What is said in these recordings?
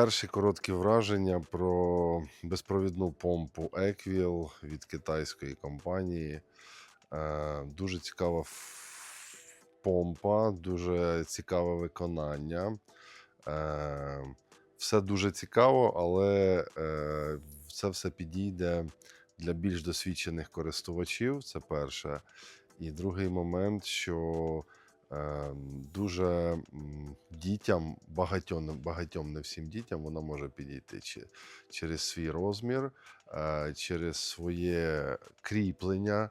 Перші короткі враження про безпровідну помпу Equil від китайської компанії. Е, Дуже цікава помпа, дуже цікаве виконання. Е, Все дуже цікаво, але е, це все підійде для більш досвідчених користувачів. Це перше. І другий момент, що е, дуже дітям, багатьом, багатьом не всім дітям, вона може підійти через свій розмір, е, через своє кріплення,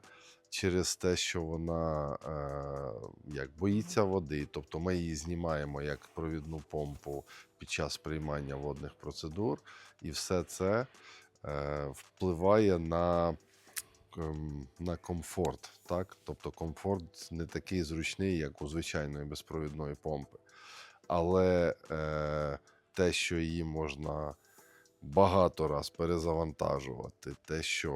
через те, що вона е, як боїться води. Тобто ми її знімаємо як провідну помпу під час приймання водних процедур, і все це е, впливає на ем, на комфорт. Так? Тобто комфорт не такий зручний, як у звичайної безпровідної помпи. Але е, те, що її можна багато раз перезавантажувати, те, що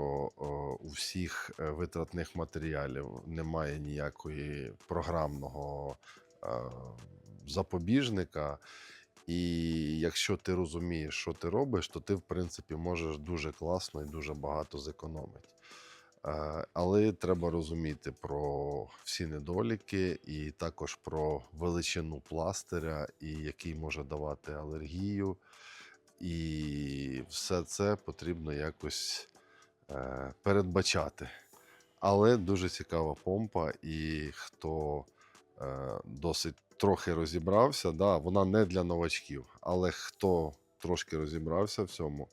у всіх е, витратних матеріалів немає ніякої програмного е, запобіжника. І якщо ти розумієш, що ти робиш, то ти, в принципі, можеш дуже класно і дуже багато зекономити. Е, Але треба розуміти про всі недоліки, і також про величину пластиря, і який може давати алергію. І все це потрібно якось е, передбачати. Але дуже цікава помпа, і хто е, досить трохи розібрався, да, вона не для новачків, але хто трошки розібрався в цьому,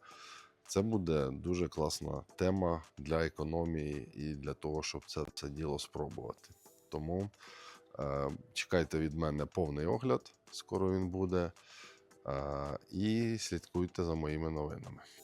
це буде дуже класна тема для економії і для того, щоб це, це діло спробувати. Тому е, чекайте від мене повний огляд, скоро він буде. Е, і слідкуйте за моїми новинами.